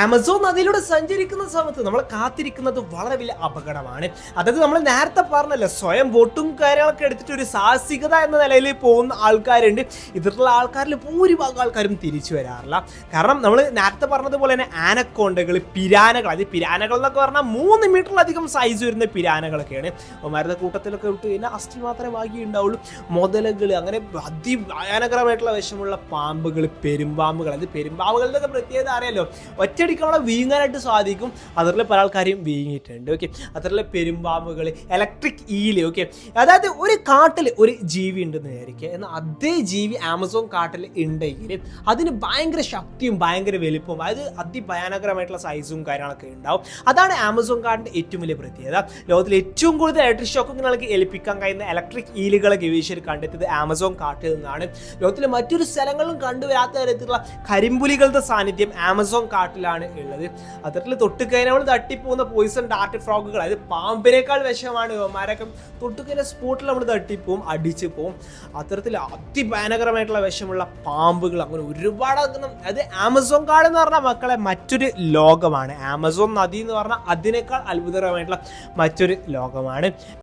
Amazon നദിയിലൂടെ സഞ്ചരിക്കുന്ന സമയത്ത് നമ്മൾ കാത്തിരിക്കുന്നത് വളരെ വലിയ അപകടമാണ്. അതായത് നമ്മൾ നേരത്തെ പറഞ്ഞല്ലോ സ്വയം വോട്ടും കാര്യങ്ങളൊക്കെ എടുത്തിട്ട് ഒരു സാഹസികത എന്ന നിലയിൽ പോകുന്ന ആൾക്കാരുണ്ട്. ഇതിലുള്ള ആൾക്കാരിൽ ഭൂരിഭാഗം ആൾക്കാരും തിരിച്ചു വരാറില്ല. കാരണം നമ്മൾ നേരത്തെ പറഞ്ഞതുപോലെ തന്നെ ആനക്കോണ്ടകൾ പിരാനകൾ. അത് പിരാനകൾ എന്നൊക്കെ പറഞ്ഞാൽ മൂന്ന് മീറ്ററിലധികം സൈസ് വരുന്ന പിരാനകളൊക്കെയാണ്. മരുന്ന കൂട്ടത്തിലൊക്കെ വിട്ട് കഴിഞ്ഞാൽ അസ്ഥി മാത്രമേ ബാക്കി ഉണ്ടാവുള്ളൂ. മുതലകൾ അങ്ങനെ അതിഭയാനകരമായിട്ടുള്ള വിഷമുള്ള പാമ്പുകൾ പെരുമ്പാമ്പുകൾ. അത് പെരുമ്പാമ്പുകളുടെ പ്രത്യേകത അറിയാലോ? ഒറ്റയടിക്ക് നമ്മളെ വീങ്ങാനായിട്ട് സാധിക്കും. അതിൽ പല ആൾക്കാരെയും വീങ്ങിയിട്ടുണ്ട് ഓക്കെ അതിലെ പെരുമ്പാമ്പുകൾ ഇലക്ട്രിക് ഈൽ ഓക്കെ അതായത് ഒരു കാട്ടിൽ ഒരു ജീവി ഉണ്ടെന്ന് വിചാരിക്കുക. എന്നാൽ അതേ ജീവി ആമസോൺ കാട്ടിൽ ഉണ്ടെങ്കിൽ അതിന് ഭയങ്കര ശക്തിയും ഭയങ്കര വലിപ്പവും അതായത് അതിഭയാനകരമായിട്ടുള്ള സൈസും കാര്യങ്ങളൊക്കെ ഉണ്ടാവും. അതാണ് ആമസോൺ കാട്ടിന്റെ ഏറ്റവും വലിയ പ്രത്യേകത. ലോകത്തിൽ ഏറ്റവും കൂടുതൽ ഇലക്ട്രിക് ഷോക്കുകളൊക്കെ ഏൽപ്പിക്കാൻ കഴിയുന്ന ഇലക്ട്രിക് ഈലുകളെ ഗവേഷകർ കണ്ടെത്തിയത് ആമസോൺ കാട്ടിൽ നിന്നാണ്. ലോകത്തിലെ മറ്റൊരു സ്ഥലങ്ങളിലും കണ്ടുവരാത്ത തരത്തിലുള്ള കരിമ്പുലികളുടെ സാന്നിധ്യം ആമസോൺ കാട്ടിലാണ്. ഉള്ളത്. അത്തരത്തിൽ നമ്മൾ തട്ടിപ്പോകുന്ന പോയിസൺ ഡാർട്ട് ഫ്രോഗുകൾ അതായത് പാമ്പിനേക്കാൾ വിഷമാണ് ഇവന്മാരൊക്കെ. തൊട്ടുകഴിഞ്ഞ സ്പോട്ടിൽ നമ്മൾ തട്ടിപ്പോവും അടിച്ചു പോവും. അത്തരത്തിൽ അതിഭയാനകരമായിട്ടുള്ള വിഷമുള്ള പാമ്പുകൾ അങ്ങനെ ഒരുപാട് അതായത് അത് ആമസോൺ കാട് എന്ന് പറഞ്ഞാൽ മക്കളെ മറ്റൊരു ലോകമാണ്. ആമസോൺ നദി എന്ന് പറഞ്ഞാൽ അതിനേക്കാൾ അത്ഭുതകരമായിട്ടുള്ള മറ്റൊരു ലോകമാണ്.